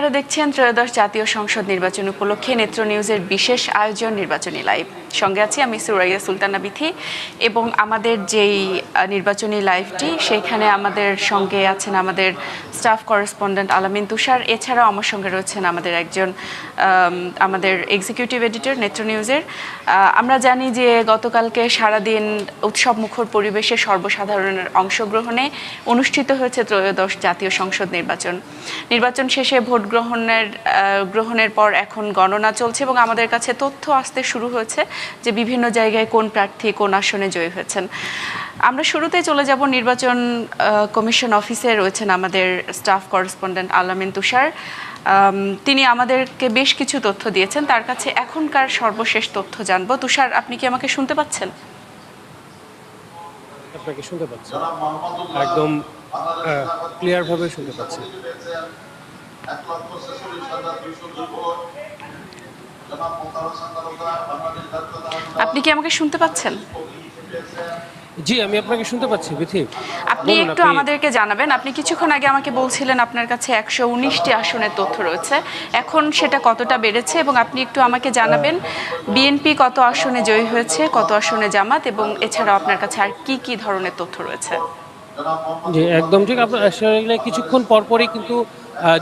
আপনারা দেখছেন ত্রয়োদশ জাতীয় সংসদ নির্বাচন উপলক্ষে নেত্র নিউজের বিশেষ আয়োজন নির্বাচনী লাইভ। সঙ্গে আছি আমি সুরাইয়া সুলতানা বিথি এবং আমাদের যেই নির্বাচনী লাইভটি, সেখানে আমাদের সঙ্গে আছেন আমাদের স্টাফ করেসপন্ডেন্ট আলামিন তুষার। এছাড়াও আমার সঙ্গে রয়েছেন আমাদের একজন আমাদের এক্সিকিউটিভ এডিটর নেত্র নিউজের। আমরা জানি যে গতকালকে সারাদিন উৎসব মুখর পরিবেশে সর্বসাধারণের অংশগ্রহণে অনুষ্ঠিত হয়েছে ত্রয়োদশ জাতীয় সংসদ নির্বাচন। নির্বাচন শেষে ভোট গ্রহণের গ্রহণের পর এখন গণনা চলছে এবং আমাদের কাছে তথ্য আসতে শুরু হয়েছে। যে বিভিন্ন জায়গায় কোন প্রার্থী কোন আসনে জয়ী হয়েছেন। আমরা শুরুতেই চলে যাব নির্বাচন আহ, কমিশন অফিসে রয়েছেন আমাদের স্টাফ করেসপন্ডেন্ট আলামিন তুষার। তিনি আমাদেরকে বেশ কিছু তথ্য দিয়েছেন। তার কাছে এখনকার সর্বশেষ তথ্য জানব। তুষার আপনি কি আমাকে শুনতে পাচ্ছেন? আপনাকে শুনতে পাচ্ছি। একদম ক্লিয়ার ভাবে শুনতে পাচ্ছি। আপনি কি আমাকে শুনতে পাচ্ছেন? জি আমি আপনাকে শুনতে পাচ্ছি বিথি আপনি একটু আমাদেরকে জানাবেন আপনি কিছুক্ষণ আগে আমাকে বলছিলেন আপনার কাছে একশো উনিশটি আসনের তথ্য রয়েছে। এখন সেটা কতটা বেড়েছে এবং আপনি একটু আমাকে জানাবেন বিএনপি কত আসনে জয়ী হয়েছে কত আসনে জামাত এবং এছাড়াও আপনার কাছে আর কি কি ধরনের তথ্য রয়েছে? জি একদম ঠিক। আপনার কিছুক্ষণ পরপরই কিন্তু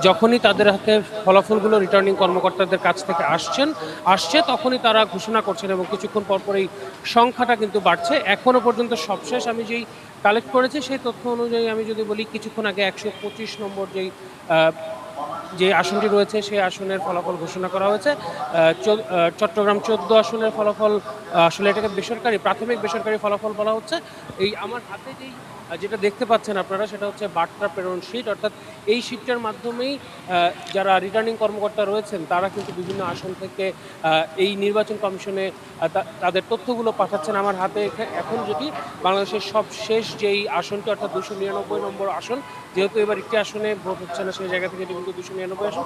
যখনই তাদের হাতে ফলাফলগুলো রিটার্নিং কর্মকর্তাদের কাছ থেকে আসছেন, আসছে, তখনই তারা ঘোষণা করছেন এবং কিছুক্ষণ পরপরই সংখ্যাটা কিন্তু বাড়ছে। এখনও পর্যন্ত সবশেষ আমি যেই কালেক্ট করেছি, সেই তথ্য অনুযায়ী আমি যদি বলি, কিছুক্ষণ আগে একশো পঁচিশ নম্বর যেই যে আসনটি রয়েছে, সেই আসনের ফলাফল ঘোষণা করা হয়েছে। চট্টগ্রাম চোদ্দ আসনের ফলাফল আসলে এটাকে বেসরকারি, প্রাথমিক বেসরকারি ফলাফল বলা হচ্ছে। এই আমার হাতে যেই যেটা দেখতে পাচ্ছেন আপনারা, সেটা হচ্ছে বার্তা প্রেরণ শিট। অর্থাৎ এই শিটটার মাধ্যমেই যারা রিটার্নিং কর্মকর্তা রয়েছেন, তারা কিন্তু বিভিন্ন আসন থেকে এই নির্বাচন কমিশনে তাদের তথ্যগুলো পাঠাচ্ছেন আমার হাতে। এখা- এখন যদি বাংলাদেশের সব শেষ যেই আসনটি, অর্থাৎ দুশো নিরানব্বই নম্বর আসন, যেহেতু এবার একটি আসনে ভোট হচ্ছে না, সেই জায়গা থেকে কিন্তু দুশো নিরানব্বই আসন।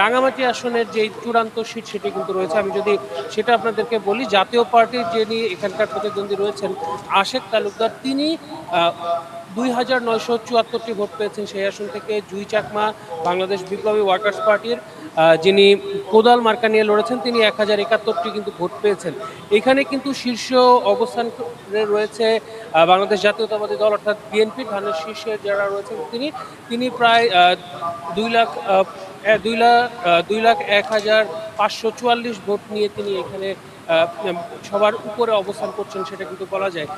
রাঙামাটি আসনের যে চূড়ান্ত সিট সেটি কিন্তু রয়েছে। আমি যদি সেটা আপনাদেরকে বলি, জাতীয় পার্টির যিনি এখানকার প্রতিদ্বন্দ্বী রয়েছেন, আশেক তালুকদার, তিনি দুই হাজার নয়শো চুয়াত্তরটি ভোট পেয়েছেন সেই আসন থেকে। জুই চাকমা, বাংলাদেশ বিপ্লবী ওয়ার্কার্স পার্টির যিনি কোদাল মার্কা নিয়ে লড়েছেন, তিনি এক হাজার একাত্তরটি কিন্তু ভোট পেয়েছেন। এখানে কিন্তু শীর্ষ অবস্থান রয়েছে বাংলাদেশ জাতীয়তাবাদী দল, অর্থাৎ বিএনপি, ধানের শীর্ষে যারা রয়েছেন তিনি তিনি প্রায় দুই লাখ দুই লাখ দুই লাখ এক হাজার পাঁচশো চুয়াল্লিশ ভোট নিয়ে তিনি এখানে সবার উপরে অবস্থান করছেন সেটা কিন্তু বলা যায়।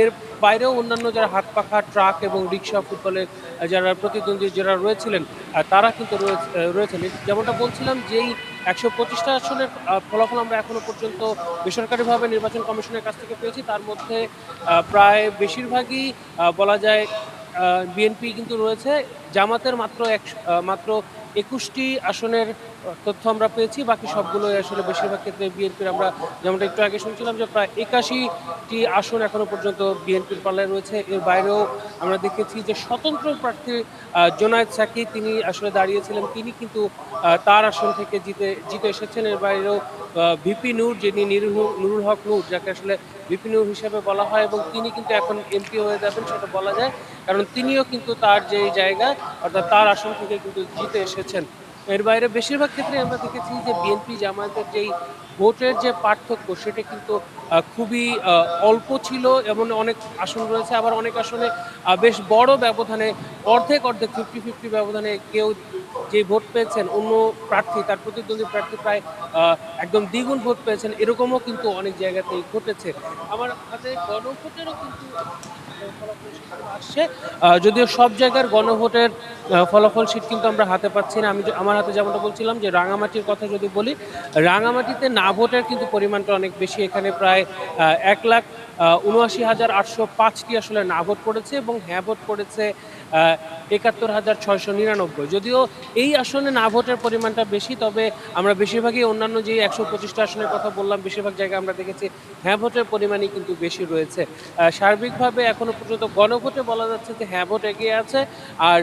এর বাইরেও অন্যান্য যারা হাত পাখা ট্রাক এবং রিক্সা ফুটবলে যারা প্রতিদ্বন্দ্বী যারা রয়েছিলেন তারা কিন্তু রয়েছে- রয়েছেন। যেমনটা বলছিলাম, যেই একশো পঁচিশটা আসনের ফলাফল আমরা এখনও পর্যন্ত বেসরকারিভাবে নির্বাচন কমিশনের কাছ থেকে পেয়েছি, তার মধ্যে প্রায় বেশিরভাগই বলা যায় বিএনপি কিন্তু রয়েছে। জামাতের মাত্র এক মাত্র একুশটি আসনের তথ্য আমরা পেয়েছি, বাকি সবগুলোই আসলে বেশিরভাগ ক্ষেত্রে বিএনপির আমরা যেমনটা একটু আগে শুনছিলাম যে প্রায় একাশিটি আসন এখনও পর্যন্ত বিএনপির পাল্লায় রয়েছে। এর বাইরেও আমরা দেখেছি যে স্বতন্ত্র প্রার্থী জোনায়েদ সাকি, তিনি আসলে দাঁড়িয়েছিলেন। তিনি কিন্তু তার আসন থেকে জিতে জিতে এসেছেন। এর বাইরেও ভিপি নূর, যিনি নুরুল হক নূর, যাকে আসলে ভিপি নূর হিসেবে বলা হয় এবং তিনি কিন্তু এখন এমপি হয়ে যাবেন সেটা বলা যায়। কারণ তিনিও কিন্তু তার যে জায়গা অর্থাৎ তার আসন থেকে কিন্তু জিতে এসেছেন। এর বাইরে বেশিরভাগ ক্ষেত্রে আমরা দেখেছি যে বিএনপি জামায়াতের যেই ভোটের যে পার্থক্য, সেটা কিন্তু খুবই অল্প ছিল এবং অনেক আসন রয়েছে। আবার অনেক আসনে বেশ বড় ব্যবধানে, অর্ধেক অর্ধেক ফিফটি ফিফটি ব্যবধানে কেউ যে ভোট পেয়েছেন, অন্য প্রার্থী, তার প্রতিদ্বন্দ্বী প্রার্থী প্রায় একদম দ্বিগুণ ভোট পেয়েছেন। এরকমও কিন্তু অনেক জায়গাতেই ঘটেছে। আমার হাতে গণভোটেরও কিন্তু আসছে। যদিও সব জায়গার গণভোটের ফলাফল শীত কিন্তু আমরা হাতে পাচ্ছি না। আমি আমার হাতে যেমনটা বলছিলাম যে রাঙামাটির কথা যদি বলি, রাঙামাটিতে না ভোটের কিন্তু পরিমাণটা অনেক বেশি। এখানে প্রায় এক লাখ উনআশি হাজার আটশো পাঁচটি আসলে না ভোট পড়েছে এবং হ্যাঁ ভোট পড়েছে একাত্তর হাজার ছয়শো নিরানব্বই। যদিও এই আসনে না ভোটের পরিমাণটা বেশি, তবে আমরা বেশিরভাগই অন্যান্য যে একশো পঁচিশটা আসনের কথা বললাম, বেশিরভাগ জায়গায় আমরা দেখেছি হ্যাঁ ভোটের পরিমাণই কিন্তু বেশি রয়েছে। সার্বিকভাবে এখনও পর্যন্ত গণভোটে বলা যাচ্ছে যে হ্যাঁ ভোট এগিয়ে আছে। আর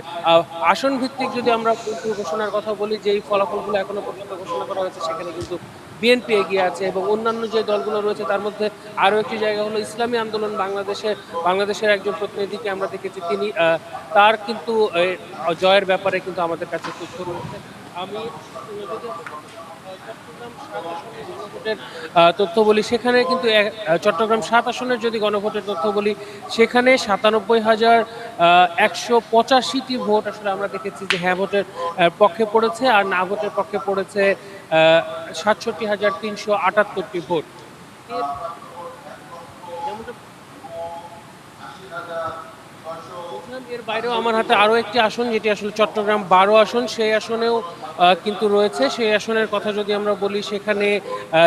আসন ভিত্তিক যদি আমরা ঘোষণার কথা বলি, যেই ফলাফলগুলো এখনও পর্যন্ত ঘোষণা করা হয়েছে, সেখানে কিন্তু বিএনপি এগিয়ে আছে এবং অন্যান্য যে দলগুলো রয়েছে, তার মধ্যে আরও একটি জায়গা হলো ইসলামী আন্দোলন বাংলাদেশে। বাংলাদেশের একজন প্রতিনিধিকে আমরা দেখেছি, তিনি তার কিন্তু জয়ের ব্যাপারে কিন্তু আমাদের কাছে তথ্য রয়েছে। আমি তথ্য বলি। সেখানে কিন্তু চট্টগ্রাম সাত আসনের যদি গণভোটের তথ্য বলি, সেখানে সাতানব্বই হাজার একশো পঁচাশিটি ভোট আসলে আমরা দেখেছি যে হ্যাঁ ভোটের পক্ষে পড়েছে আর না ভোটের পক্ষে পড়েছে সাতষট্টি হাজার তিনশো আটাত্তরটি ভোট। এর- বাইরেও আমার হাতে আরও একটি আসন, যেটি আসলে চট্টগ্রাম বারো আসন, সেই আসনেও কিন্তু রয়েছে। সেই আসনের কথা যদি আমরা বলি, সেখানে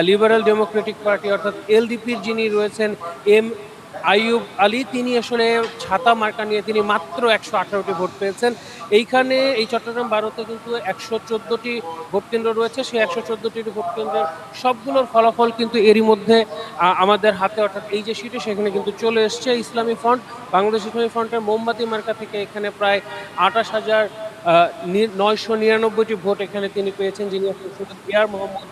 লিবারেল ডেমোক্রেটিক পার্টি অর্থাৎ এলডিপির যিনি রয়েছেন, এম আইয়ুব আলী, তিনি আসলে ছাতা মার্কা নিয়ে তিনি মাত্র একশো আঠারোটি ভোট পেয়েছেন। এইখানে এই চট্টগ্রাম বারোতে কিন্তু একশো চোদ্দোটি ভোট কেন্দ্র রয়েছে। সেই একশো চোদ্দোটি ভোট কেন্দ্রের সবগুলোর ফলাফল কিন্তু এরই মধ্যে আমাদের হাতে, অর্থাৎ এই যে সিটে সেখানে কিন্তু চলে এসছে ইসলামী ফ্রন্ট বাংলাদেশ ইসলামী ফ্রন্টের মোমবাতি মার্কা থেকে এখানে প্রায় আঠাশ হাজার নয়শো নিরানব্বইটি ভোট এখানে তিনি পেয়েছেন, যিনি আসলে শুধু মোহাম্মদ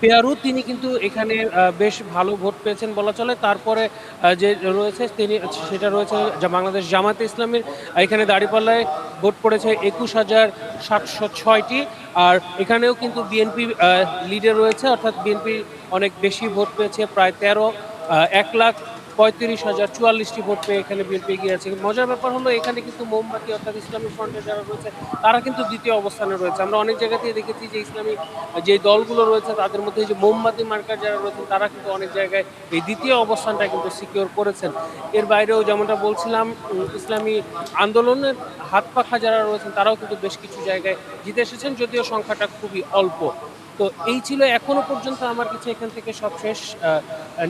পেয়ারু, তিনি কিন্তু এখানে বেশ ভালো ভোট পেয়েছেন বলা চলে। তারপরে যে রয়েছে, তিনি, সেটা রয়েছে বাংলাদেশ জামাতে ইসলামের এখানে দাঁড়িপাল্লায় ভোট পড়েছে একুশ হাজার সাতশো ছয়টি। আর এখানেও কিন্তু বিএনপি লিডে রয়েছে, অর্থাৎ বিএনপি অনেক বেশি ভোট পেয়েছে, প্রায় তেরো এক লাখ পঁয়ত্রিশ হাজার চুয়াল্লিশটি ভোট পেয়ে এখানে বিএনপি এগিয়ে আছে মজার ব্যাপার হলো এখানে কিন্তু মোমবাতি অর্থাৎ ইসলামী ফ্রন্টের যারা রয়েছে, তারা কিন্তু দ্বিতীয় অবস্থানে রয়েছে। আমরা অনেক জায়গাতেই দেখেছি যে ইসলামী যে দলগুলো রয়েছে, তাদের মধ্যে যে মোমবাতি মার্কার যারা রয়েছেন, তারা কিন্তু অনেক জায়গায় এই দ্বিতীয় অবস্থানটা কিন্তু সিকিওর করেছেন। এর বাইরেও যেমনটা বলছিলাম ইসলামী আন্দোলনের হাত পাখা যারা রয়েছেন, তারাও কিন্তু বেশ কিছু জায়গায় জিতে এসেছেন, যদিও সংখ্যাটা খুবই অল্প। তো এই ছিল এখনও পর্যন্ত আমার কাছে এখান থেকে সবশেষ শেষ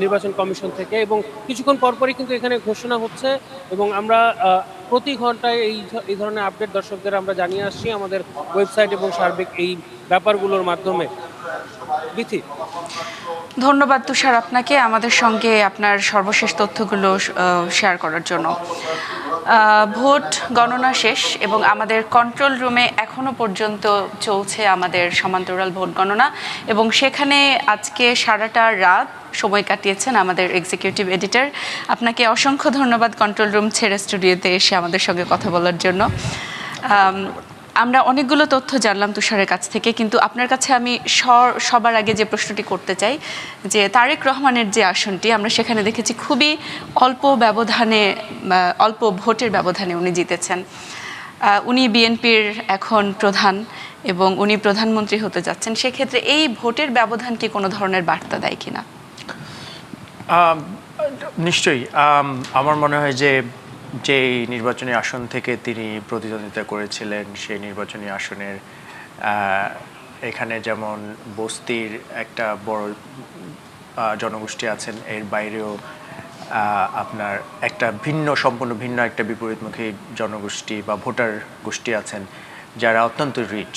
নির্বাচন কমিশন থেকে এবং কিছুক্ষণ পরপরই কিন্তু এখানে ঘোষণা হচ্ছে এবং আমরা প্রতি ঘন্টায় এই এই ধরনের আপডেট দর্শকদের আমরা জানিয়ে আসছি আমাদের ওয়েবসাইট এবং সার্বিক এই ব্যাপারগুলোর মাধ্যমে। বিথি। ধন্যবাদ তুষার আপনাকে আমাদের সঙ্গে আপনার সর্বশেষ তথ্যগুলো শেয়ার করার জন্য। ভোট গণনা শেষ এবং আমাদের কন্ট্রোল রুমে এখনও পর্যন্ত চলছে আমাদের সমান্তরাল ভোট গণনা এবং সেখানে আজকে সারাটা রাত সময় কাটিয়েছেন আমাদের এক্সিকিউটিভ এডিটর আপনাকে অসংখ্য ধন্যবাদ কন্ট্রোল রুম ছেড়ে স্টুডিওতে এসে আমাদের সঙ্গে কথা বলার জন্য। আমরা অনেকগুলো তথ্য জানলাম তুষারের কাছ থেকে, কিন্তু আপনার কাছে আমি সবার আগে যে প্রশ্নটি করতে চাই, যে তারেক রহমানের যে আসনটি, আমরা সেখানে দেখেছি খুবই অল্প ব্যবধানে অল্প ভোটের ব্যবধানে উনি জিতেছেন। উনি বিএনপির এখন প্রধান এবং উনি প্রধানমন্ত্রী হতে যাচ্ছেন। সেক্ষেত্রে এই ভোটের ব্যবধান কি কোনো ধরনের বার্তা দেয় কিনা? নিশ্চয়ই। আমার মনে হয় যে যে নির্বাচনী আসন থেকে তিনি প্রতিদ্বন্দ্বিতা করেছিলেন, সেই নির্বাচনী আসনের এখানে যেমন বস্তির একটা বড় জনগোষ্ঠী আছেন, এর বাইরেও আপনার একটা ভিন্ন, সম্পূর্ণ ভিন্ন একটা বিপরীতমুখী জনগোষ্ঠী বা ভোটার গোষ্ঠী আছেন, যারা অত্যন্ত রিচ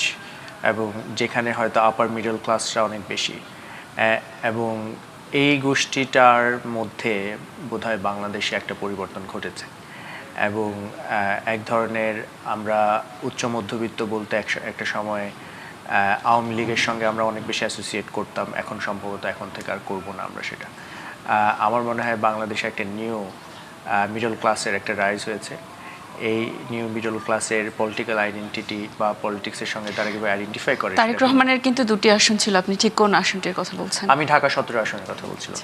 এবং যেখানে হয়তো আপার মিডল ক্লাসরা অনেক বেশি। এবং এই গোষ্ঠীটার মধ্যে বোধহয় বাংলাদেশে একটা পরিবর্তন ঘটেছে। এবং এক ধরনের আমরা উচ্চ মধ্যবিত্ত বলতে এক- একটা সময় আওয়ামী লীগের সঙ্গে আমরা অনেক বেশি অ্যাসোসিয়েট করতাম। এখন সম্ভবত এখন থেকে আর করব না আমরা সেটা। আমার মনে হয় বাংলাদেশে একটা নিউ মিডল ক্লাসের একটা রাইজ হয়েছে। এই নিউ মিডল ক্লাসের পলিটিক্যাল আইডেন্টিটি বা পলিটিক্সের সঙ্গে তারা কীভাবে আইডেন্টিফাই করে তারেক রহমানের কিন্তু দুটি আসন ছিল। আপনি ঠিক কোন আসনটির কথা বলছেন? আমি ঢাকা সতেরো আসনের কথা বলছিলাম।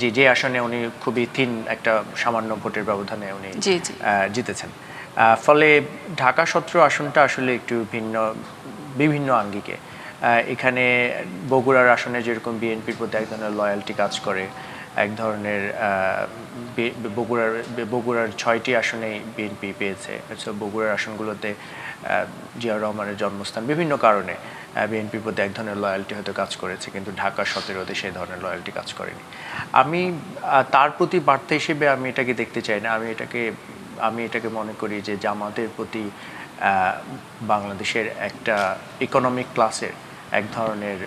জি যে আসনে উনি খুবই থিন একটা সামান্য ভোটের ব্যবধানে উনি জিতেছেন। ফলে ঢাকা সতেরো আসনটা আসলে একটু ভিন্ন বিভিন্ন আঙ্গিকে। এখানে বগুড়ার আসনে যেরকম বিএনপির প্রতি এক ধরনের লয়্যালটি কাজ করে এক ধরনের বগুড়ার বগুড়ার ছয়টি আসনেই বিএনপি পেয়েছে। বগুড়ার আসনগুলোতে জিয়াউর রহমানের জন্মস্থান বিভিন্ন কারণে বিএনপির প্রতি এক ধরনের লয়্যালটি হয়তো কাজ করেছে, কিন্তু ঢাকা সতেরোতে সেই ধরনের লয়্যালটি কাজ করেনি। আমি তার প্রতি বার্তা হিসেবে আমি এটাকে দেখতে চাই না। আমি এটাকে আমি এটাকে মনে করি যে জামাতের প্রতি বাংলাদেশের একটা ইকোনমিক ক্লাসের এক ধরনের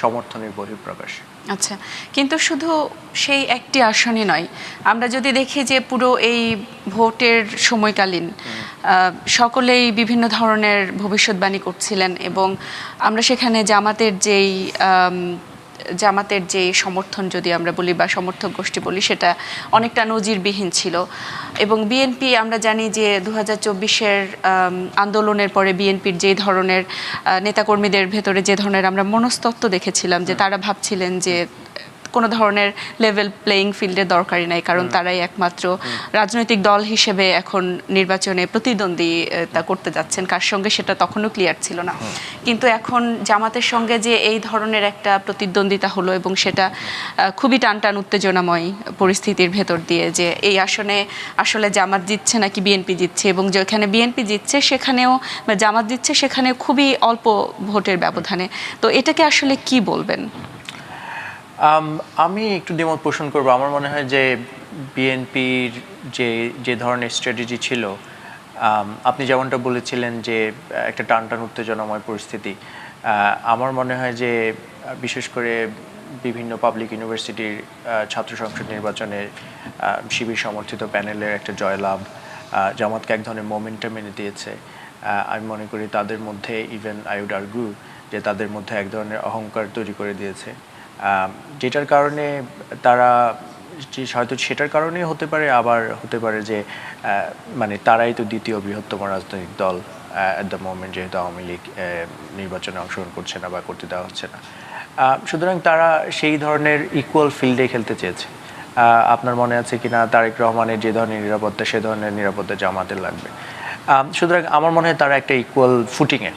সমর্থনের বহিঃপ্রকাশ। আচ্ছা কিন্তু শুধু সেই একটি আসনে নয়। আমরা যদি দেখি যে পুরো এই ভোটের সময়কালীন সকলেই বিভিন্ন ধরনের ভবিষ্যৎবাণী করছিলেন এবং আমরা সেখানে জামাতের যেই জামাতের যে সমর্থন যদি আমরা বলি বা সমর্থক গোষ্ঠী বলি সেটা অনেকটা নজিরবিহীন ছিল। এবং বিএনপি আমরা জানি যে দু হাজার চব্বিশের আন্দোলনের পরে বিএনপির যে ধরনের নেতাকর্মীদের ভেতরে যে ধরনের আমরা মনস্তত্ব দেখেছিলাম যে তারা ভাবছিলেন যে কোনো ধরনের লেভেল প্লেয়িং ফিল্ডের দরকারই নাই কারণ তারাই একমাত্র রাজনৈতিক দল হিসেবে এখন নির্বাচনে প্রতিদ্বন্দ্বিতা করতে যাচ্ছেন। কার সঙ্গে সেটা তখনও ক্লিয়ার ছিল না। কিন্তু এখন জামাতের সঙ্গে যে এই ধরনের একটা প্রতিদ্বন্দ্বিতা হলো এবং সেটা খুবই টান টান উত্তেজনাময় পরিস্থিতির ভেতর দিয়ে যে এই আসনে আসলে জামাত জিতছে নাকি বিএনপি জিতছে এবং যেখানে বিএনপি জিতছে সেখানেও জামাত জিতছে সেখানে খুবই অল্প ভোটের ব্যবধানে। তো এটাকে আসলে কি বলবেন? আম, আমি একটু দ্বিমত পোষণ করব। আমার মনে হয় যে বিএনপির যে যে ধরনের স্ট্র্যাটেজি ছিল আপনি যেমনটা বলেছিলেন যে একটা টান টান উত্তেজনাময় পরিস্থিতি আমার মনে হয় যে বিশেষ করে বিভিন্ন পাবলিক ইউনিভার্সিটির ছাত্র সংসদ নির্বাচনে শিবির সমর্থিত প্যানেলের একটা জয়লাভ জামাতকে এক ধরনের মোমেন্টাম এনে দিয়েছে। আমি মনে করি তাদের মধ্যে ইভেন আই উড আর্গু যে তাদের মধ্যে এক ধরনের অহংকার তৈরি করে দিয়েছে। যেটার কারণে তারা হয়তো সেটার কারণেই হতে পারে, আবার হতে পারে যে মানে তারাই তো দ্বিতীয় বৃহত্তম রাজনৈতিক দল অ্যাট দ্য মোমেন্ট যেহেতু আওয়ামী লীগ নির্বাচনে অংশগ্রহণ করছে না বা করতে দেওয়া হচ্ছে না। সুতরাং তারা সেই ধরনের ইকুয়াল ফিল্ডে খেলতে চেয়েছে। আপনার মনে আছে কিনা? তারেক রহমানের যে ধরনের নিরাপত্তা, সে ধরনের নিরাপত্তা জামাতের লাগবে। সুতরাং আমার মনে হয় তারা একটা ইকুয়াল ফুটিংয়ে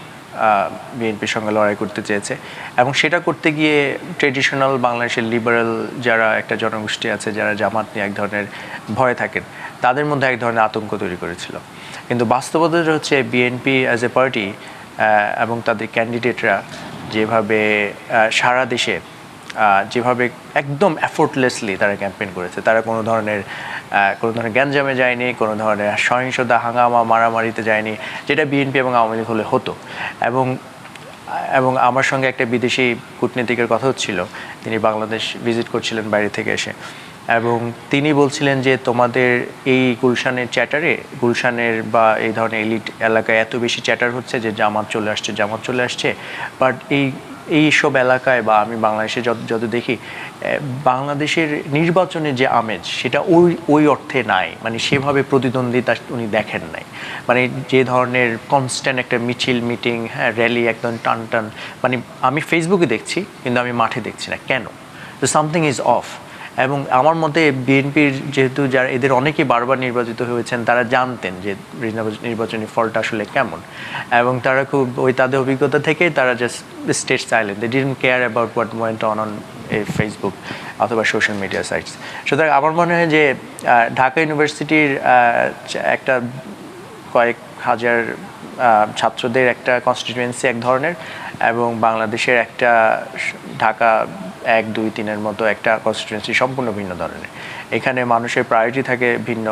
বিএনপির সঙ্গে লড়াই করতে চেয়েছে। এবং সেটা করতে গিয়ে ট্রেডিশনাল বাংলাদেশের লিবারেল যারা একটা জনগোষ্ঠী আছে, যারা জামাত নিয়ে এক ধরনের ভয় থাকেন, তাদের মধ্যে এক ধরনের আতঙ্ক তৈরি করেছিল। কিন্তু বাস্তবতা হচ্ছে বিএনপি অ্যাজ এ পার্টি এবং তাদের ক্যান্ডিডেটরা যেভাবে সারা দেশে যেভাবে একদম এফোর্টলেসলি তারা ক্যাম্পেইন করেছে, তারা কোনো ধরনের কোনো ধরনের গ্যাঞ্জামে যায়নি, কোনো ধরনের সহিংসতা, হাঙ্গামা, মারামারিতে যায়নি, যেটা বিএনপি এবং আওয়ামী লীগ হলে হতো। এবং এবং আমার সঙ্গে একটা বিদেশি কূটনীতিকের কথা হচ্ছিল, তিনি বাংলাদেশ ভিজিট করছিলেন বাইরে থেকে এসে। এবং তিনি বলছিলেন যে, তোমাদের এই গুলশানের চ্যাটারে, গুলশানের বা এই ধরনের এলিট এলাকায় এত বেশি চ্যাটার হচ্ছে যে জামাত চলে আসছে, জামাত চলে আসছে। বাট এই এই সব এলাকায় বা আমি বাংলাদেশে যত যত দেখি বাংলাদেশের নির্বাচনের যে আমেজ, সেটা ওই ওই অর্থে নাই। মানে সেভাবে প্রতিদ্বন্দ্বিতা উনি দেখেন নাই। মানে যে ধরনের কনস্ট্যান্ট একটা মিছিল মিটিং হ্যাঁ র্যালি একদম টান টান মানে আমি ফেসবুকে দেখছি, কিন্তু আমি মাঠে দেখছি না। কেন? সামথিং ইজ অফ এবং আমার মতে বিএনপির যেহেতু যারা, এদের অনেকে বারবার নির্বাচিত হয়েছেন, তারা জানতেন যে নির্বাচনী ফলটা আসলে কেমন। এবং তারা খুব ওই তাদের অভিজ্ঞতা থেকে তারা just stayed silent they didn't care about what went on on Facebook অথবা সোশ্যাল মিডিয়া সাইটস সুতরাং আমার মনে হয় যে ঢাকা ইউনিভার্সিটির একটা কয়েক হাজার ছাত্রদের একটা কনস্টিটিউয়েন্সি এক ধরনের এবং বাংলাদেশের একটা ঢাকা এক, দুই, তিনের মতো একটা কনস্টিটিউয়েন্সি সম্পূর্ণ ভিন্ন ধরনের। এখানে মানুষের প্রায়োরিটি থাকে ভিন্ন।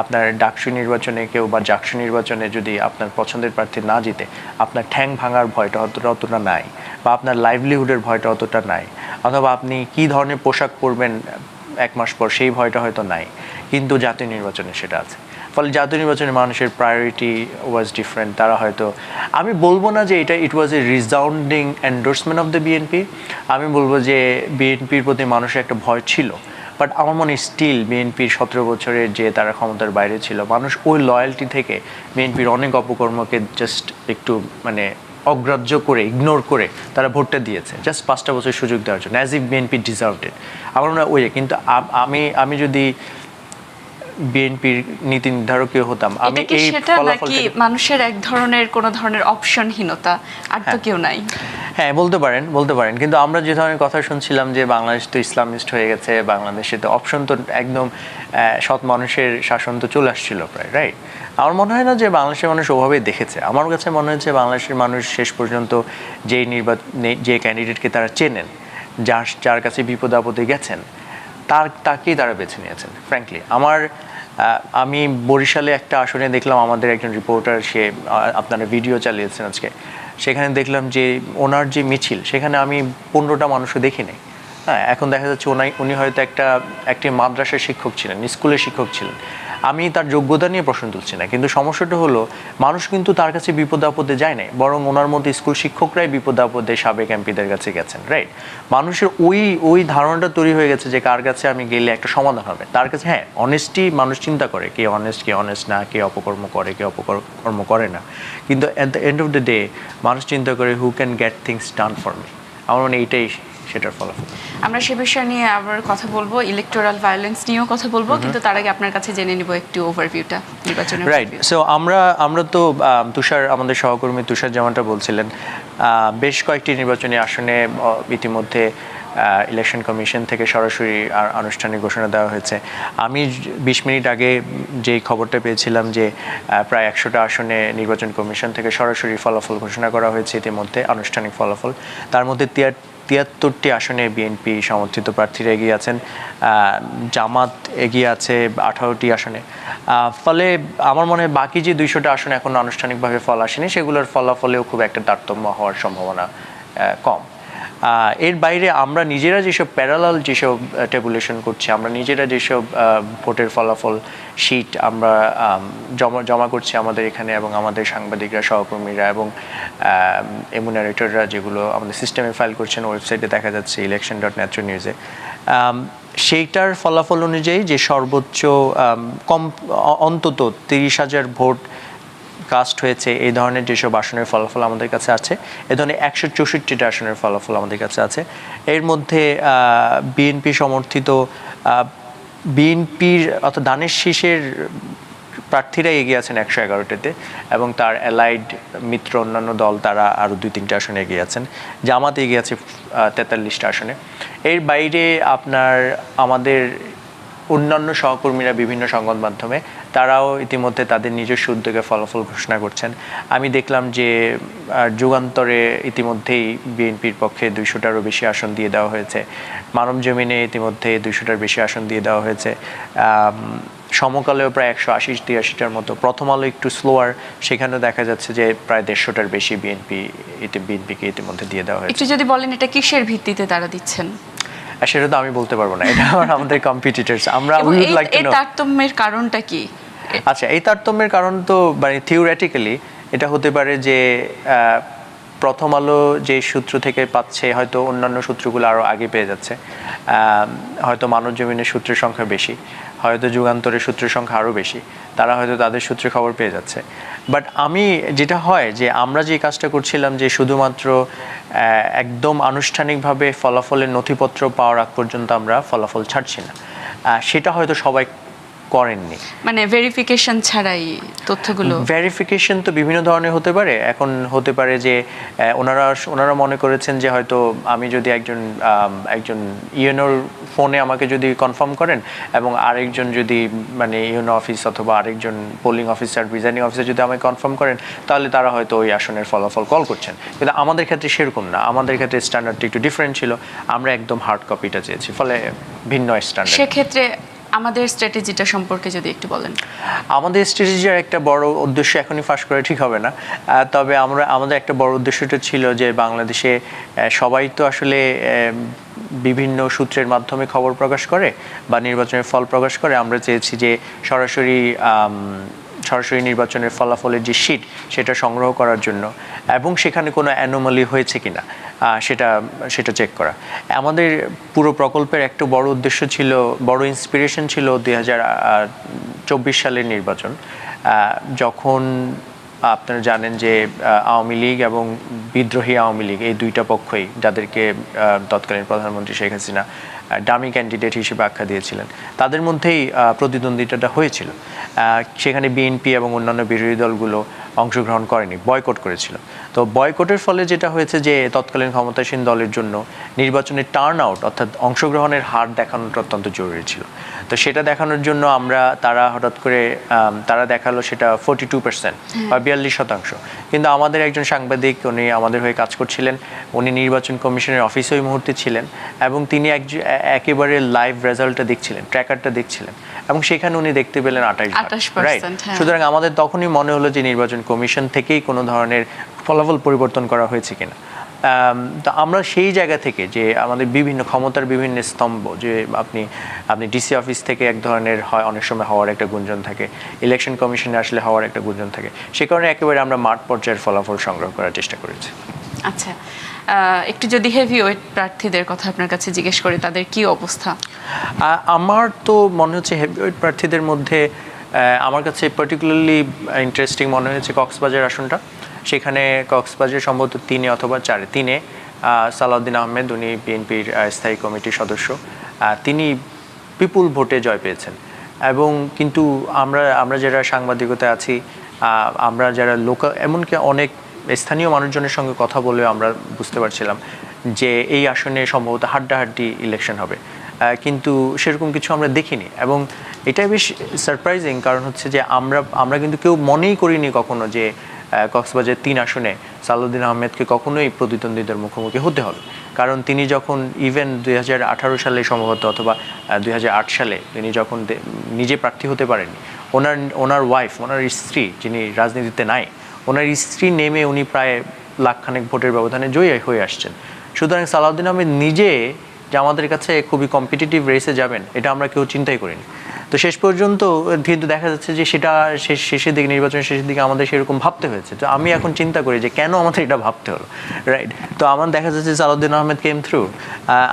আপনার ডাকসু নির্বাচনে কেউ বা জাকসু নির্বাচনে যদি আপনার পছন্দের প্রার্থী না জিতে, আপনার ঠ্যাং ভাঙার ভয়টা অতটা অতটা নাই বা আপনার লাইভলিহুডের ভয়টা অতটা নাই। অথবা আপনি কি ধরনের পোশাক পরবেন এক মাস পর সেই ভয়টা হয়তো নাই। কিন্তু জাতীয় নির্বাচনে সেটা আছে। ফলে জাতীয় নির্বাচনে মানুষের প্রায়োরিটি ওয়াজ ডিফারেন্ট তারা হয়তো, আমি বলব না যে এটা it was a resounding endorsement of the BNP আমি বলব যে বিএনপির প্রতি মানুষের একটা ভয় ছিল। বাট আমার মনে স্টিল বিএনপির সতেরো বছরের যে তারা ক্ষমতার বাইরে ছিল, মানুষ ওই লয়্যালটি থেকে বিএনপির অনেক অপকর্মকে জাস্ট একটু মানে অগ্রাহ্য করে ইগনোর করে তারা ভোটটা দিয়েছে। জাস্ট পাঁচটা বছর সুযোগ দেওয়ার জন্য অ্যাজ ইফ বিএনপি ডিজার্ভড আমার মনে হয় ওই, কিন্তু আমি আমি যদি বিএনপির নীতি নির্ধারকীয় হতাম। আমি এই সেটা নাকি মানুষের এক ধরনের কোন ধরনের অপশনহীনতা? আর তো হ্যাঁ। কেউ নাই। হ্যাঁ বলতে পারেন বলতে পারেন। কিন্তু আমরা যে ধরনের কথা শুনছিলাম যে বাংলাদেশ তো ইসলামিস্ট হয়ে গেছে বাংলাদেশে তো অপশন তো একদম সৎ মানুষের শাসন তো চলে আসছিল প্রায় রাইট আমার মনে হয় না যে বাংলাদেশের মানুষ ওভাবেই দেখেছে। আমার কাছে মনে হচ্ছে বাংলাদেশের মানুষ শেষ পর্যন্ত যেই নির্বাচন যে ক্যান্ডিডেটকে তারা চেনেন যার যার কাছে বিপদ আপদে গেছেন তার তাকেই তারা বেছে নিয়েছেন ফ্র্যাঙ্কলি আমার আমি বরিশালে একটা আসনে দেখলাম, আমাদের একজন রিপোর্টার সে আপনার ভিডিও চালিয়েছেন আজকে। সেখানে দেখলাম যে ওনার যে মিছিল, সেখানে আমি পনেরোটা মানুষও দেখিনি হ্যাঁ এখন দেখা যাচ্ছে ওনাই উনি হয়তো একটা, একটি মাদ্রাসার শিক্ষক ছিলেন, স্কুলের শিক্ষক ছিলেন। আমি তার যোগ্যতা নিয়ে প্রশ্ন তুলছি না। কিন্তু সমস্যাটা হলো, মানুষ কিন্তু তার কাছে বিপদ আপদে যায় নাই, বরং ওনার মধ্যে স্কুল শিক্ষকরাই বিপদ আপদে সাবেক এমপিদের কাছে গেছেন রাইট মানুষের ওই ওই ধারণাটা তৈরি হয়ে গেছে যে কার কাছে আমি গেলে একটা সমাধান হবে। তার কাছে হ্যাঁ অনেস্টি মানুষ চিন্তা করে, কে অনেস্ট কে অনেস্ট না, কে অপকর্ম করে, কে অপকর্ম করে না। কিন্তু at the end of the day মানুষ চিন্তা করে who can get things done for me আমার মানে এইটাই সেটার ফলাফল। আমরা সে বিষয় নিয়ে আবার কথা বলব ইলেকটোরাল ভায়োলেন্স নিয়েও কথা বলব কিন্তু তার আগে আপনার কাছে জেনে নিব একটু ওভারভিউটা নির্বাচনের রাইট সো আমরা আমরা তো তুষার আমাদের সহকর্মী তুষার যেমনটা বলছিলেন বেশ কয়েকটি নির্বাচনী আসনে ইতিমধ্যে ইলেকশন কমিশন থেকে সরাসরি আনুষ্ঠানিক ঘোষণা দেওয়া হয়েছে। আমি বিশ মিনিট আগে যেই খবরটা পেয়েছিলাম যে প্রায় একশোটা আসনে নির্বাচন কমিশন থেকে সরাসরি ফলাফল ঘোষণা করা হয়েছে ইতিমধ্যে আনুষ্ঠানিক ফলাফল। তার মধ্যে তিয়াত্তরটি আসনে বিএনপি সমর্থিত প্রার্থীরা এগিয়ে আছেন জামাত এগিয়ে আছে আঠারোটি আসনে। ফলে আমার মনে হয় বাকি যে দুইশোটা আসন এখন আনুষ্ঠানিকভাবে ফল আসেনি, সেগুলোর ফলাফলেও খুব একটা তারতম্য হওয়ার সম্ভাবনা কম। এর বাইরে আমরা নিজেরা যেসব প্যারালাল যেসব টেবুলেশন করছি, আমরা নিজেরা যেসব ভোটের ফলাফল শিট আমরা জমা জমা করছি আমাদের এখানে এবং আমাদের সাংবাদিকরা, সহকর্মীরা এবং এমুনারেটররা যেগুলো আমাদের সিস্টেমে ফাইল করছেন ওয়েবসাইটে দেখা যাচ্ছে ইলেকশন ডট ন্যাচুরাল নিউজে সেইটার ফলাফল অনুযায়ী যে সর্বোচ্চ কম অন্তত তিরিশ হাজার ভোট কাস্ট হয়েছে, এই ধরনের যেসব আসনের ফলাফল আমাদের কাছে আছে, এ ধরনের একশো চৌষট্টিটা আসনের ফলাফল আমাদের কাছে আছে। এর মধ্যে বিএনপি সমর্থিত বিএনপির অর্থাৎ দানের শীষের প্রার্থীরা এগিয়ে আছেন একশো এগারোটাতে এবং তার অ্যালাইড মিত্র অন্যান্য দল তারা আরও দুই তিনটে আসনে এগিয়ে আছেন। জামাত এগিয়ে আছে তেতাল্লিশটা আসনে। এর বাইরে আপনার আমাদের অন্যান্য সহকর্মীরা বিভিন্ন সংবাদ মাধ্যমে, তারাও ইতিমধ্যে তাদের নিজস্ব উদ্যোগে ফলাফল ঘোষণা করছেন। আমি দেখলাম যে যুগান্তরে ইতিমধ্যেই বিএনপির পক্ষে দুইশোটারও বেশি আসন দিয়ে দেওয়া হয়েছে। মানব জমিনে ইতিমধ্যে দুইশোটার বেশি আসন দিয়ে দেওয়া হয়েছে। সমকালেও প্রায় একশো আশি তিরাশিটার মতো। প্রথম আলো একটু স্লোয়ার সেখানেও দেখা যাচ্ছে যে, প্রায় দেড়শোটার বেশি বিএনপি বিএনপিকে ইতিমধ্যে দিয়ে দেওয়া হয়েছে। যদি বলেন, এটা কিসের ভিত্তিতে তারা দিচ্ছেন? সেটা তো আমি বলতে পারব না এটা আমার আমাদের কম্পিটিটার্স আমরা we would like to know তারতম্যের কারণটা কি? আচ্ছা এই তারতম্যের কারণ তো মানে থিওরিটিক্যালি এটা হতে পারে যে প্রথম আলো যে সূত্র থেকে পাচ্ছে হয়তো অন্যান্য সূত্রগুলো আরও আগে পেয়ে যাচ্ছে। আহ, হয়তো মানব জমিনের সূত্রের সংখ্যা বেশি। হয়তো যুগান্তরের সূত্রের সংখ্যা আরও বেশি। তারা হয়তো তাদের সূত্রে খবর পেয়ে যাচ্ছে। বাট আমি যেটা হয় যে আমরা যে কাজটা করছিলাম যে শুধুমাত্র একদম আনুষ্ঠানিকভাবে ফলাফলের নথিপত্র পাওয়ার আগ পর্যন্ত আমরা ফলাফল ছাড়ছি না। সেটা হয়তো সবাই করেননি। মানে ভেরিফিকেশন ছাড়াই তথ্যগুলো। ভেরিফিকেশন তো বিভিন্ন ধরনের হতে পারে। এখন হতে পারে যে ওনারা ওনারা মনে করেছেন যে হয়তো আমি যদি একজন একজন ইউনোর ফোনে আমাকে যদি কনফার্ম করেন এবং আরেকজন যদি মানে ইউনো অফিস অথবা আরেকজন পোলিং অফিসার প্রিজাইডিং অফিসার যদি আমাকে কনফার্ম করেন তাহলে তারা হয়তো ওই আসনের ফলাফল কল করছেন। কিন্তু আমাদের ক্ষেত্রে সেরকম না। আমাদের ক্ষেত্রে স্ট্যান্ডার্ডটা একটু ডিফারেন্ট ছিল। আমরা একদম হার্ড কপিটা চেয়েছি। ফলে ভিন্ন স্ট্যান্ডার্ড সেক্ষেত্রে আমাদের স্ট্র্যাটেজিটা সম্পর্কে যদি একটু বলেন। আমাদের স্ট্র্যাটেজির একটা বড় উদ্দেশ্য এখনই ফাঁস করে ঠিক হবে না। তবে আমরা, আমাদের একটা বড় উদ্দেশ্যটা ছিল যে বাংলাদেশে সবাই তো আসলে বিভিন্ন সূত্রের মাধ্যমে খবর প্রকাশ করে বা নির্বাচনের ফল প্রকাশ করে। আমরা চেয়েছি যে সরাসরি সরাসরি নির্বাচনের ফলাফলের যে শিট সেটা সংগ্রহ করার জন্য। এবং সেখানে কোনো অ্যানোমালি হয়েছে কিনা। সেটা সেটা চেক করা। আমাদের পুরো প্রকল্পের একটা বড় উদ্দেশ্য ছিল, বড় ইন্সপিরেশন ছিল দুই চব্বিশ সালের নির্বাচন। যখন আপনারা জানেন যে আওয়ামী লীগ এবং বিদ্রোহী আওয়ামী লীগ, এই দুইটা পক্ষই যাদেরকে তৎকালীন প্রধানমন্ত্রী শেখ হাসিনা ডামি ক্যান্ডিডেট হিসেবে আখ্যা দিয়েছিলেন। তাদের মধ্যেই প্রতিদ্বন্দ্বিতাটা হয়েছিল। সেখানে বিএনপি এবং অন্যান্য বিরোধী দলগুলো অংশগ্রহণ করেনি বয়কট করেছিল। তো বয়কটের ফলে যেটা হয়েছে যে তৎকালীন ক্ষমতাসীন দলের জন্য নির্বাচনের টার্ন আউট অর্থাৎ অংশগ্রহণের হার দেখানোটা অত্যন্ত জরুরি ছিল। তো সেটা দেখানোর জন্য আমরা তারা হঠাৎ করে তারা দেখাল সেটা ফোর্টি টু পার্সেন্ট বা বিয়াল্লিশ শতাংশ। কিন্তু আমাদের একজন সাংবাদিক উনি আমাদের হয়ে কাজ করছিলেন উনি নির্বাচন কমিশনের অফিসে ওই মুহূর্তে ছিলেন এবং তিনি এক- একেবারে লাইভ রেজাল্টটা দেখছিলেন ট্র্যাকারটা দেখছিলেন। এবং সেখানে উনি দেখতে পেলেন আঠাশ রাইট হ্যাঁ। সুতরাং আমাদের তখনই মনে হলো যে নির্বাচন কমিশন থেকেই কোনো ধরনের ফলাফল পরিবর্তন করা হয়েছে কিনা। তো আমরা সেই জায়গা থেকে যে আমাদের বিভিন্ন ক্ষমতার বিভিন্ন স্তম্ভ যে আপনি আপনি ডিসি অফিস থেকে এক ধরনের হয় অনেক সময় হওয়ার একটা গুঞ্জন থাকে ইলেকশন কমিশনে আসলে হওয়ার একটা গুঞ্জন থাকে সে কারণে একেবারে আমরা মাঠ পর্যায়ের ফলাফল সংগ্রহ করার চেষ্টা করেছি। আচ্ছা একটু যদি হেভি ওয়েট প্রার্থীদের কথা আপনার কাছে জিজ্ঞেস করি, তাদের কি অবস্থা? আমার তো মনে হচ্ছে হেভিওয়েট প্রার্থীদের মধ্যে আমার কাছে পার্টিকুলারলি ইন্টারেস্টিং মনে হয়েছে কক্সবাজার আসনটা। সেখানে কক্সবাজার সম্ভবত তিনে অথবা চারে, তিনে সালাউদ্দিন আহমেদ, উনি বিএনপির স্থায়ী কমিটির সদস্য। তিনি বিপুল ভোটে জয় পেয়েছেন। এবং কিন্তু আমরা আমরা যারা সাংবাদিকতায় আছি আমরা যারা লোকাল এমনকি অনেক স্থানীয় মানুষজনের সঙ্গে কথা বলে আমরা বুঝতে পারছিলাম যে এই আসনে সম্ভবত হাড্ডাহাড্ডি ইলেকশন হবে। কিন্তু সেরকম কিছু আমরা দেখিনি এবং এটাই বেশ সারপ্রাইজিং কারণ হচ্ছে যে আমরা আমরা কিন্তু কেউ মনেই করিনি কখনো যে কক্সবাজার তিন আসনে সালাউদ্দিন আহমেদকে কখনোই প্রতিদ্বন্দ্বীদের মুখোমুখি হতে হবে। কারণ তিনি যখন ইভেন দুই হাজার আঠারো সালে সম্ভবত অথবা দুই হাজার আট সালে তিনি যখন নিজে প্রার্থী হতে পারেননি, ওনার ওনার ওয়াইফ ওনার স্ত্রী যিনি রাজনীতিতে নাই ওনার স্ত্রী নেমে উনি প্রায় লাখখানেক ভোটের ব্যবধানে জয়ী হয়ে আসছেন। সুতরাং সালাউদ্দিন আহমেদ নিজে যে আমাদের কাছে খুবই কম্পিটিটিভ রেসে যাবেন, এটা আমরা কেউ চিন্তাই করিনি। তো শেষ পর্যন্ত কিন্তু দেখা যাচ্ছে যে সেটা শেষ শেষের দিকে, নির্বাচনের শেষের দিকে আমাদের সেরকম ভাবতে হয়েছে। তো আমি এখন চিন্তা করি যে কেন আমাদের এটা ভাবতে হলো রাইট তো আমার দেখা যাচ্ছে সালাউদ্দিন আহমেদ কেম থ্রু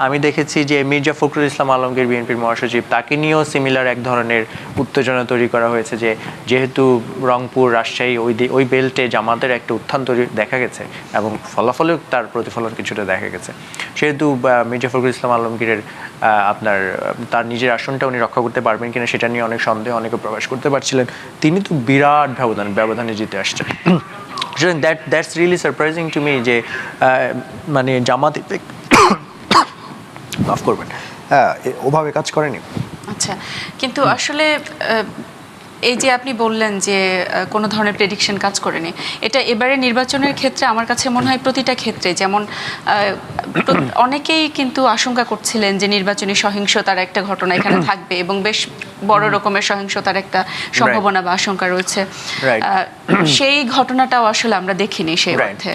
আমি দেখেছি যে মির্জা ফখরুল ইসলাম আলমগীর বিএনপির মহাসচিব, তাকে নিয়েও সিমিলার এক ধরনের উত্তেজনা তৈরি করা হয়েছে যে যেহেতু রংপুর, রাজশাহী ওই ওই বেল্টে জামাতের একটা উত্থান তৈরি দেখা গেছে এবং ফলাফলেও তার প্রতিফলন কিছুটা দেখা গেছে। সেহেতু মির্জা ফখরুল ইসলাম আলমগীরের আপনার, তার নিজের আসনটা উনি রক্ষা করতে পারবেন কিনা সেটা নিয়ে অনেক সন্দেহ, অনেকে প্রকাশ করতে পারছিলেন। তিনি তো বিরাট ব্যবধান, ব্যবধানে জিতে আসছেন। That that's really surprising to me যে মানে জামাত মাফ করবেন। হ্যাঁ ওভাবে কাজ করেনি। আচ্ছা কিন্তু আসলে এই যে আপনি বললেন যে কোনো ধরনের প্রেডিকশন কাজ করেনি এটা এবারে নির্বাচনের ক্ষেত্রে আমার কাছে মনে হয় প্রতিটা ক্ষেত্রে যেমন অনেকেই কিন্তু আশঙ্কা করছিলেন যে নির্বাচনী সহিংসতার একটা ঘটনা এখানে থাকবে এবং বেশ বড় রকমের সহিংসতার একটা সম্ভাবনা বা আশঙ্কা রয়েছে। সেই ঘটনাটাও আসলে আমরা দেখিনি সেই. অর্থে।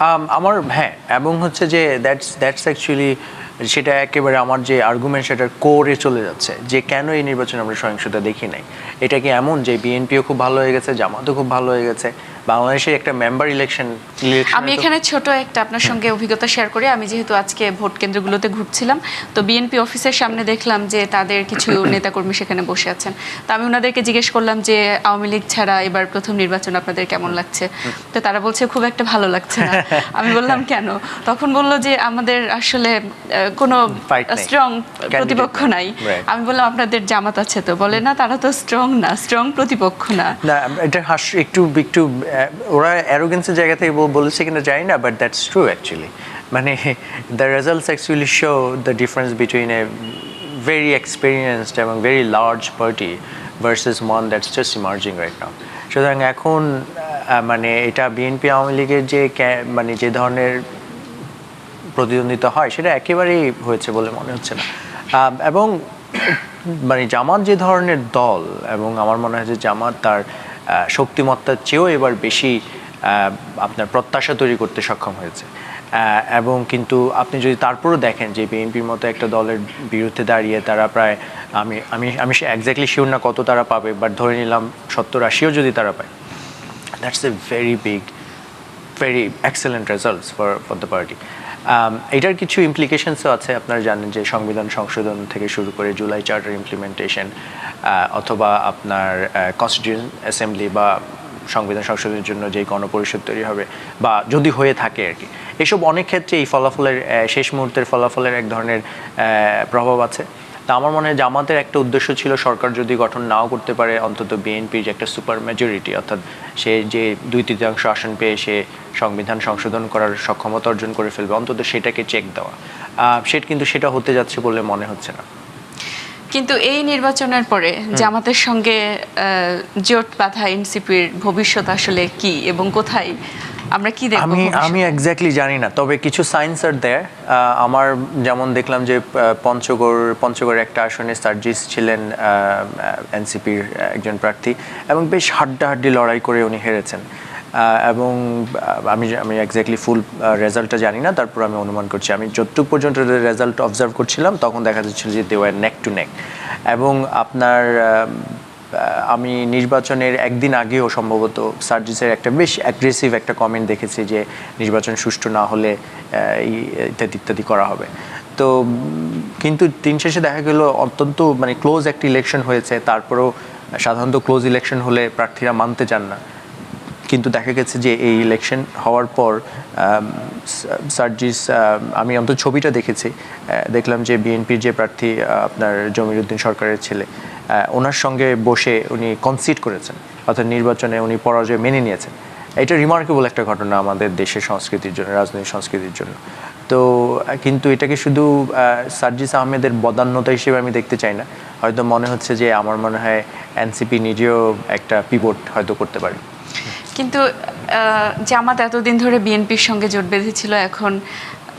Um, আমার হ্যাঁ এবং হচ্ছে যে দ্যাটস দ্যাটস অ্যাকচুয়ালি সেটা একেবারে আমার যে আর্গুমেন্ট সেটার কোরে চলে যাচ্ছে, যে কেন এই নির্বাচনে আমরা সহিংসতা দেখি নাই? এটা কি এমন যে বিএনপিও খুব ভালো হয়ে গেছে, জামাতও খুব ভালো হয়ে গেছে? বাংলাদেশে একটা মেম্বার ইলেকশন আমি এখানে ছোট একটা আপনার সঙ্গে অভিজ্ঞতা শেয়ার করি। আমি যেহেতু আজকে ভোট কেন্দ্রগুলোতে ঘুরছিলাম তো বিএনপি অফিসের সামনে দেখলাম যে তাদের কিছু নেতাকর্মী সেখানে বসে আছেন। তো আমি ওনাদেরকে জিজ্ঞেস করলাম যে আওয়ামী লীগ ছাড়া এবার প্রথম নির্বাচন আপনাদের কেমন লাগছে? তো তারা বলছে খুব একটা ভালো লাগছে না। আমি বললাম কেন? তখন বলল যে আমাদের আসলে কোনো স্ট্রং প্রতিপক্ষ নাই। আমি বললাম আপনাদের জামাত আছে তো? বলে না তারা তো স্ট্রং না স্ট্রং প্রতিপক্ষ না। না এটা হাস একটু একটু ওরা অ্যারোগেন্সের জায়গা থেকে বলেছে কিনা জানি না বাট দ্যাটস ট্রু অ্যাকচুয়ালি মানে the results actually show the difference between a very experienced এবং very large party versus one that's just emerging right now সুতরাং এখন মানে এটা বিএনপি আওয়ামী লীগের যে মানে যে ধরনের প্রতিদ্বন্দ্বিতা হয়, সেটা একেবারেই হয়েছে বলে মনে হচ্ছে না। এবং মানে জামাত যে ধরনের দল, এবং আমার মনে হয় যে জামাত তার শক্তিমত্তার চেয়েও এবার বেশি আপনার প্রত্যাশা তৈরি করতে সক্ষম হয়েছে। এবং কিন্তু আপনি যদি তারপরও দেখেন যে বিএনপির মতো একটা দলের বিরুদ্ধে দাঁড়িয়ে তারা প্রায়, আমি আমি আমি এক্স্যাক্টলি শিওর না কত তারা পাবে বাট ধরে নিলাম সত্তর আশিও যদি তারা পায় that's a very big very excellent results for for the party এটার কিছু ইমপ্লিকেশনসও আছে, আপনারা জানেন যে সংবিধান সংশোধন থেকে শুরু করে জুলাই চার্টার ইমপ্লিমেন্টেশন অথবা আপনার কনস্টিটিউশন অ্যাসেম্বলি বা সংবিধান সংশোধনের জন্য যে গণপরিষদ তৈরি হবে, বা যদি হয়ে থাকে আর কি। এসব অনেক ক্ষেত্রে এই ফলাফলের শেষ মুহূর্তের ফলাফলের এক ধরনের প্রভাব আছে। তা আমার মনে হয় জামাতের একটা উদ্দেশ্য ছিল সরকার যদি গঠন নাও করতে পারে অন্তত বিএনপির যে একটা সুপার মেজরিটি অর্থাৎ সে যে দুই তৃতীয়াংশ আসন পেয়ে সে সংবিধান সংশোধন করার সক্ষমতা অর্জন করে ফেলবে অন্তত সেটাকে চেক দেওয়া। আহ, সেটা কিন্তু সেটা হতে যাচ্ছে বলে মনে হচ্ছে না। কিন্তু এই নির্বাচনের পরে জামাতের সঙ্গে জোট বাঁধা এনসিপির ভবিষ্যৎ আসলে কি এবং কোথায়? আমরা কি দেখব আমি আমি এক্স্যাক্টলি জানি না তবে কিছু সাইন্স আর দেয় আমার যেমন দেখলাম যে পঞ্চগড় পঞ্চগড় একটা আসনে সার্জিস ছিলেন এনসিপির একজন প্রার্থী এবং বেশ হাড্ডাহাড্ডি লড়াই করে উনি হেরেছেন। এবং আমি আমি এক্স্যাক্টলি ফুল রেজাল্টটা জানি না তারপর আমি অনুমান করছি। আমি যতটুকু পর্যন্ত রেজাল্ট অবজার্ভ করছিলাম তখন দেখা যাচ্ছিল যে দে ওয়ার নেক টু নেক এবং আপনার আমি নির্বাচনের একদিন আগেও সম্ভবত সার্জিসের একটা বেশ অ্যাগ্রেসিভ একটা কমেন্ট দেখেছি যে নির্বাচন সুষ্ঠু না হলে ইত্যাদি ইত্যাদি করা হবে। তো কিন্তু দিন শেষে দেখা গেল অত্যন্ত মানে ক্লোজ একটা ইলেকশন হয়েছে, তারপরেও সাধারণত ক্লোজ ইলেকশন হলে প্রার্থীরা মানতে চান না। কিন্তু দেখা গেছে যে এই ইলেকশন হওয়ার পর সার্জিস, আমি অন্তত ছবিটা দেখেছি দেখলাম যে বিএনপির যে প্রার্থী আপনার জমির উদ্দিন সরকারের ছেলে ওনার সঙ্গে বসে উনি কনসিড করেছেন। অর্থাৎ নির্বাচনে উনি পরাজয় মেনে নিয়েছেন। এটা রিমার্কেবল একটা ঘটনা আমাদের দেশের সংস্কৃতির জন্য, রাজনৈতিক সংস্কৃতির জন্য। তো কিন্তু এটাকে শুধু সার্জিস আহমেদের বদান্যতা হিসেবে আমি দেখতে চাই না। হয়তো মনে হচ্ছে যে আমার মনে হয় এনসিপি নিজেও একটা পিভট হয়তো করতে পারে। কিন্তু জামাত এতদিন ধরে বিএনপির সঙ্গে জোট বেঁধেছিল, এখন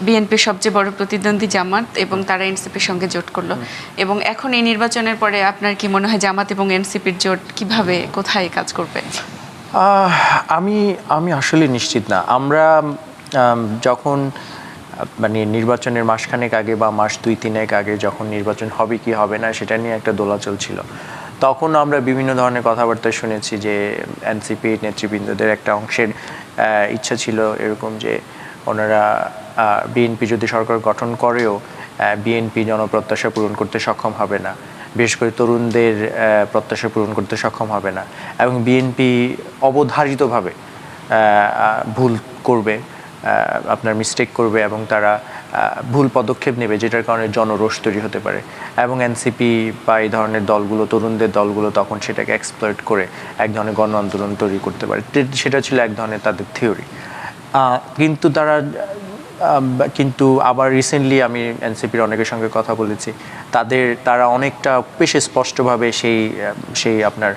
বিএনপির সবচেয়ে বড় প্রতিদ্বন্দ্বী জামাত এবং তারা এনসিপির সঙ্গে জোট করল। এবং এখন এই নির্বাচনের পরে আপনার কি মনে হয় জামাত এবং এনসিপির জোট কীভাবে কোথায় কাজ করবে? আমি আমি আসলে নিশ্চিত না। আমরা যখন মানে নির্বাচনের মাসখানেক আগে বা মাস দুই তিনেক আগে যখন নির্বাচন হবে কি হবে না সেটা নিয়ে একটা দোলাচল ছিল। তখন আমরা বিভিন্ন ধরনের কথাবার্তা শুনেছি যে এনসিপি নেতৃবৃন্দদের একটা অংশের ইচ্ছা ছিল এরকম যে ওনারা বিএনপি যদি সরকার গঠন করেও বিএনপি জনপ্রত্যাশা পূরণ করতে সক্ষম হবে না। বিশেষ করে তরুণদের প্রত্যাশা পূরণ করতে সক্ষম হবে না। এবং বিএনপি অবধারিতভাবে ভুল করবে আপনার মিস্টেক করবে এবং তারা ভুল পদক্ষেপ নেবে, যেটার কারণে জনরোষ তৈরি হতে পারে। এবং এনসিপি বা এই ধরনের দলগুলো, তরুণদের দলগুলো তখন সেটাকে এক্সপ্লয়েট করে এক ধরনের গণ আন্দোলন তৈরি করতে পারে। সেটা ছিল এক ধরনের তাদের থিওরি কিন্তু তারা কিন্তু আবার রিসেন্টলি আমি এনসিপির অনেকের সঙ্গে কথা বলেছি। তাদের, তারা অনেকটা বেশ স্পষ্টভাবে সেই সেই আপনার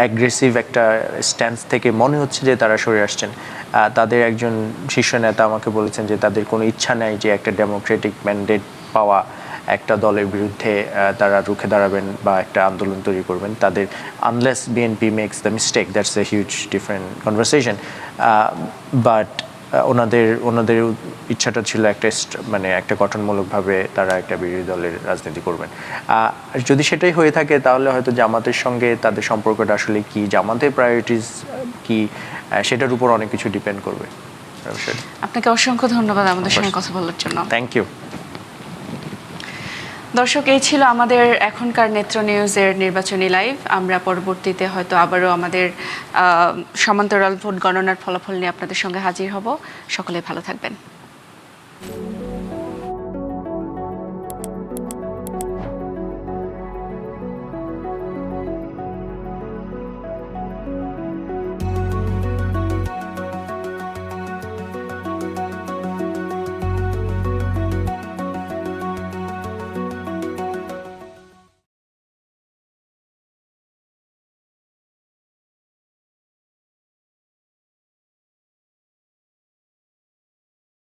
অ্যাগ্রেসিভ একটা স্ট্যান্স থেকে মনে হচ্ছে যে তারা সরে আসছেন। তাদের একজন শীর্ষ নেতা আমাকে বলেছেন যে তাদের কোনো ইচ্ছা নেই যে একটা ডেমোক্রেটিক ম্যান্ডেট পাওয়া একটা দলের বিরুদ্ধে তারা রুখে দাঁড়াবেন বা একটা আন্দোলন তৈরি করবেন। তাদের unless BNP makes the mistake that's a huge different conversation but ওনাদের ওনাদের ইচ্ছাটা ছিল একটা মানে একটা গঠনমূলকভাবে তারা একটা বিরোধী দলের রাজনীতি করবেন। আর যদি সেটাই হয়ে থাকে তাহলে হয়তো জামাতের সঙ্গে তাদের সম্পর্কটা আসলে কি জামাতের প্রায়োরিটিস কি সেটার উপর অনেক কিছু ডিপেন্ড করবে। আপনাকে অসংখ্য ধন্যবাদ আমাদের সঙ্গে কথা বলার জন্য। থ্যাংক ইউ দর্শক, এই ছিল আমাদের এখনকার নেত্র নিউজের নির্বাচনী লাইভ। আমরা পরবর্তীতে হয়তো আবারও আমাদের সমান্তরাল ভোট গণনার ফলাফল নিয়ে আপনাদের সঙ্গে হাজির হব। সকলে ভালো থাকবেন।